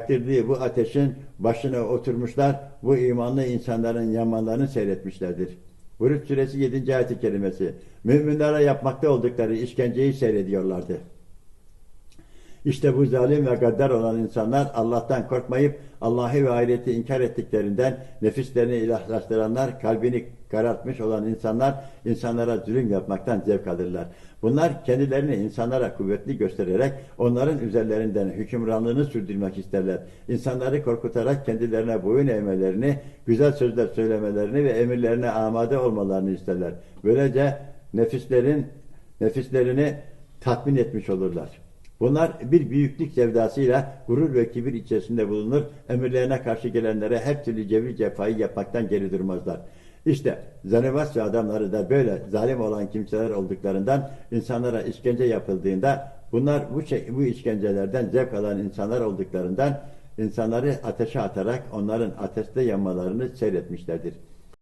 Yaktirdiği bu ateşin başına oturmuşlar, bu imanlı insanların yanmalarını seyretmişlerdir. Buruç suresi 7. ayet-i kerimesi. Müminlere yapmakta oldukları işkenceyi seyrediyorlardı. İşte bu zalim ve gaddar olan insanlar Allah'tan korkmayıp Allah'ı ve ahireti inkar ettiklerinden nefislerini ilahlaştıranlar, kalbini karartmış olan insanlar insanlara zulüm yapmaktan zevk alırlar. Bunlar kendilerini insanlara kuvvetli göstererek onların üzerlerinden hükümranlığını sürdürmek isterler. İnsanları korkutarak kendilerine boyun eğmelerini, güzel sözler söylemelerini ve emirlerine amade olmalarını isterler. Böylece nefislerin nefislerini tatmin etmiş olurlar. Bunlar bir büyüklük sevdasıyla gurur ve kibir içerisinde bulunur, emirlerine karşı gelenlere her türlü cevri cefayı yapmaktan geri durmazlar. İşte Zanivasya adamları da böyle zalim olan kimseler olduklarından insanlara işkence yapıldığında bunlar bu, şey, bu işkencelerden zevk alan insanlar olduklarından insanları ateşe atarak onların ateşte yanmalarını seyretmişlerdir.